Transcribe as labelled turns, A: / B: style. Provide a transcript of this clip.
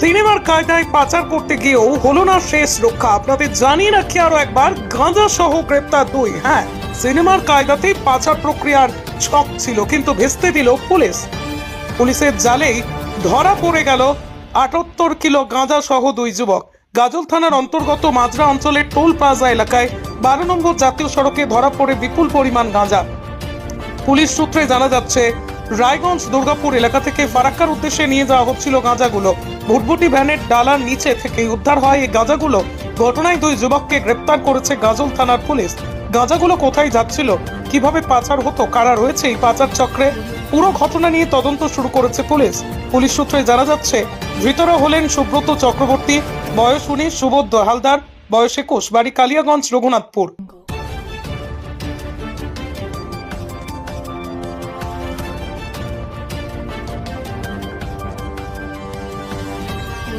A: সিনেমার কায়দায় পাচার করতে গিয়েও হলো না শেষ রক্ষা। আপনাদের জানিয়ে রাখি আরও একবার, গাঁজা সহ গ্রেপ্তার দুই। হ্যাঁ সিনেমার কায়দাতেই পাচার প্রক্রিয়ার ছক ছিল, কিন্তু ভেস্তে দিল পুলিশ। পুলিশের জালেই ধরা পড়ে গেল আটাত্তর কিলো গাঁজা সহ দুই যুবক। গাজল থানার অন্তর্গত মাজরা অঞ্চলের টোল প্লাজা এলাকায় বারো নম্বর জাতীয় সড়কে ধরা পড়ে বিপুল পরিমাণ গাঁজা। পুলিশ সূত্রে জানা যাচ্ছে রায়গঞ্জ, দুর্গাপুর এলাকা থেকে ফারাক্কার উদ্দেশ্যে নিয়ে যাওয়া হচ্ছিল গাঁজাগুলো। ভুটভুটি ভ্যানের ডালার নিচে থেকে উদ্ধার হয় এই গাঁজাগুলো। ঘটনায় দুই যুবককে গ্রেপ্তার করেছে গাজল থানার পুলিশ। গাঁজাগুলো কোথায় যাচ্ছিল, কীভাবে পাচার হতো, কারা রয়েছে এই পাচার চক্রে? পুরো ঘটনা নিয়ে তদন্ত শুরু করেছে পুলিশ। পুলিশ সূত্রে জানা যাচ্ছে, ধৃতরা হলেন সুব্রত চক্রবর্তী, বয়স উনিশ, সুবোধ হালদার বয়স একুশ, বাড়ি কালিয়াগঞ্জ, রঘুনাথপুর।